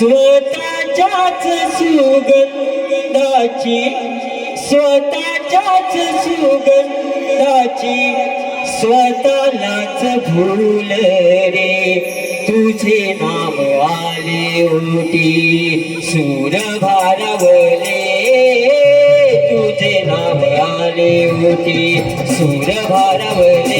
स्वतःच्याच सुगंधाची स्वतःच्याच सुगंधाची स्वतःलाच भूल रे. तुझे नाम आले ओटी सूर भारवले तुझे नाम आले ओटी सूर भारवले